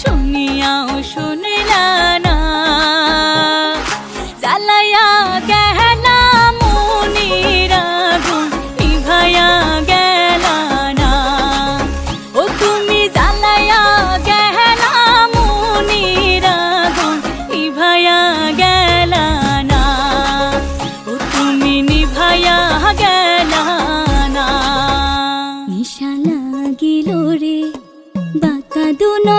শুনিয়াও শুনলা না জ্বালায়া গেলা মনির আগুন নিভায়া গেলা না। ও তুমি জ্বালায়া গেলা মনির আগুন নিভায়া গেলা না। ও তুমি নিভায়া গেলা না। নিশা লাগিল রে বাতা দুনা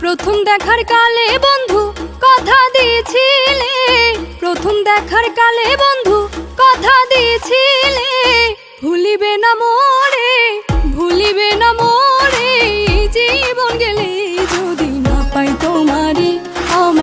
প্রথম দেখার কালে বন্ধু কথা দিয়েছিলে প্রথম দেখার কালে বন্ধু কথা দিয়েছিলে ভুলিবে না মন